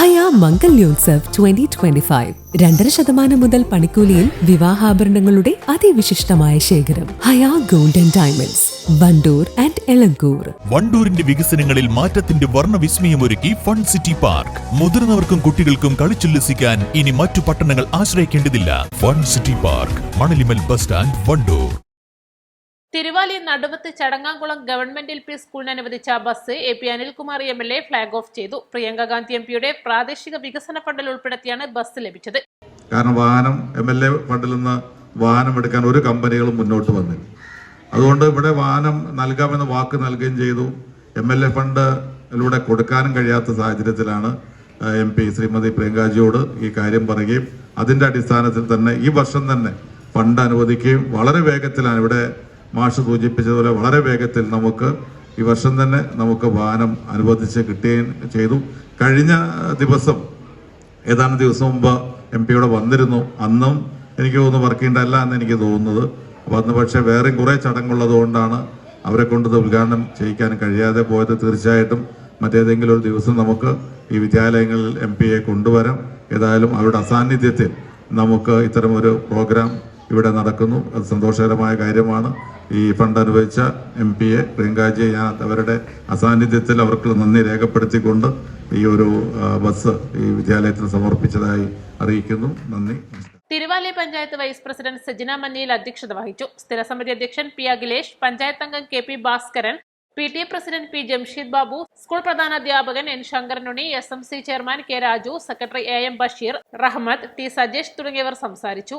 Haya Mangalyotsav twenty twenty five രണ്ടര ശതമാനം മുതൽ പണിക്കൂലിയിൽ വിവാഹാഭരണങ്ങളുടെ അതിവിശിഷ്ടമായ ശേഖരം. Haya golden diamonds Vandoor and Elankur. വണ്ടൂരിന്റെ വികസനങ്ങളിൽ മാറ്റത്തിന്റെ വർണവിസ്മയമൊരുക്കി ഫൺ സിറ്റി പാർക്ക്. മുതിർന്നവർക്കും കുട്ടികൾക്കും കളിച്ചുല്ലസിക്കാൻ ഇനി മറ്റു പട്ടണങ്ങൾ ആശ്രയിക്കേണ്ടതില്ല. Fun city park Manalimal bus stand Vandoor. Thiruvali Naduvath Chadangamkulam government L P സ്കൂളിന് അനുവദിച്ച bus A P Anilkumar M L A flag off ചെയ്തു. പ്രിയങ്ക ഗാന്ധി എം പിയുടെ പ്രാദേശിക വികസന ഫണ്ടിൽ ഉൾപ്പെടുത്തിയാണ് ബസ് ലഭിച്ചത്. കാരണം വാഹനം എം എൽ എ ഫണ്ടിൽ നിന്ന് വാഹനം എടുക്കാൻ ഒരു കമ്പനികളും മുന്നോട്ട് വന്നില്ല. അതുകൊണ്ട് ഇവിടെ വാഹനം നൽകാമെന്ന് വാക്ക് നൽകുകയും ചെയ്തു. എം എൽ എ ഫണ്ടിലൂടെ കൊടുക്കാനും കഴിയാത്ത സാഹചര്യത്തിലാണ് എം പി ശ്രീമതി പ്രിയങ്കാജിയോട് ഈ കാര്യം പറയുകയും അതിന്റെ അടിസ്ഥാനത്തിൽ തന്നെ ഈ വർഷം തന്നെ ഫണ്ട് അനുവദിക്കുകയും വളരെ വേഗത്തിലാണ് ഇവിടെ മാഷ് സൂചിപ്പിച്ചതുപോലെ വളരെ വേഗത്തിൽ നമുക്ക് ഈ വർഷം തന്നെ നമുക്ക് വാഹനം അനുവദിച്ച് കിട്ടുകയും ചെയ്തു. കഴിഞ്ഞ ദിവസം ഏതാനും ദിവസം മുമ്പ് എം പിയോടെ വന്നിരുന്നു. അന്നും എനിക്ക് തോന്നുന്നു വർക്കിംഗ് അല്ല എന്ന് എനിക്ക് തോന്നുന്നത്. അപ്പോൾ അന്ന് പക്ഷേ വേറെയും കുറേ ചടങ്ങുള്ളതുകൊണ്ടാണ് അവരെ കൊണ്ട് ഉദ്ഘാടനം ചെയ്യിക്കാൻ കഴിയാതെ പോയത്. തീർച്ചയായിട്ടും മറ്റേതെങ്കിലും ഒരു ദിവസം നമുക്ക് ഈ വിദ്യാലയങ്ങളിൽ എം പിയെ കൊണ്ടുവരാം. ഏതായാലും അവരുടെ അസാന്നിധ്യത്തിൽ നമുക്ക് ഇത്തരമൊരു പ്രോഗ്രാം ഇവിടെ നടക്കുന്നു. അത് സന്തോഷകരമായ കാര്യമാണ്. ഈ ഫണ്ട് അനുവദിച്ച എം പി എ പ്രിയങ്കാജിയെ ഞാൻ അവരുടെ അസാന്നിധ്യത്തിൽ അവർക്ക് നന്ദി രേഖപ്പെടുത്തിക്കൊണ്ട് ഈ ഒരു ബസ് ഈ വിദ്യാലയത്തിന് സമർപ്പിച്ചതായി അറിയിക്കുന്നു. നന്ദി. തിരുവാലി പഞ്ചായത്ത് വൈസ് പ്രസിഡന്റ് സജിന മന്നിയിൽ അധ്യക്ഷത വഹിച്ചു. സ്ഥിരസമിതി അധ്യക്ഷൻ പി അഖിലേഷ് പഞ്ചായത്ത് അംഗം K P Bhaskaran P T president P Jamsheed Babu school പ്രധാന അധ്യാപകൻ N Sankaranunni S M C chairman K Raju secretary A M Basheer Rahmath T Sajesh തുടങ്ങിയവർ സംസാരിച്ചു.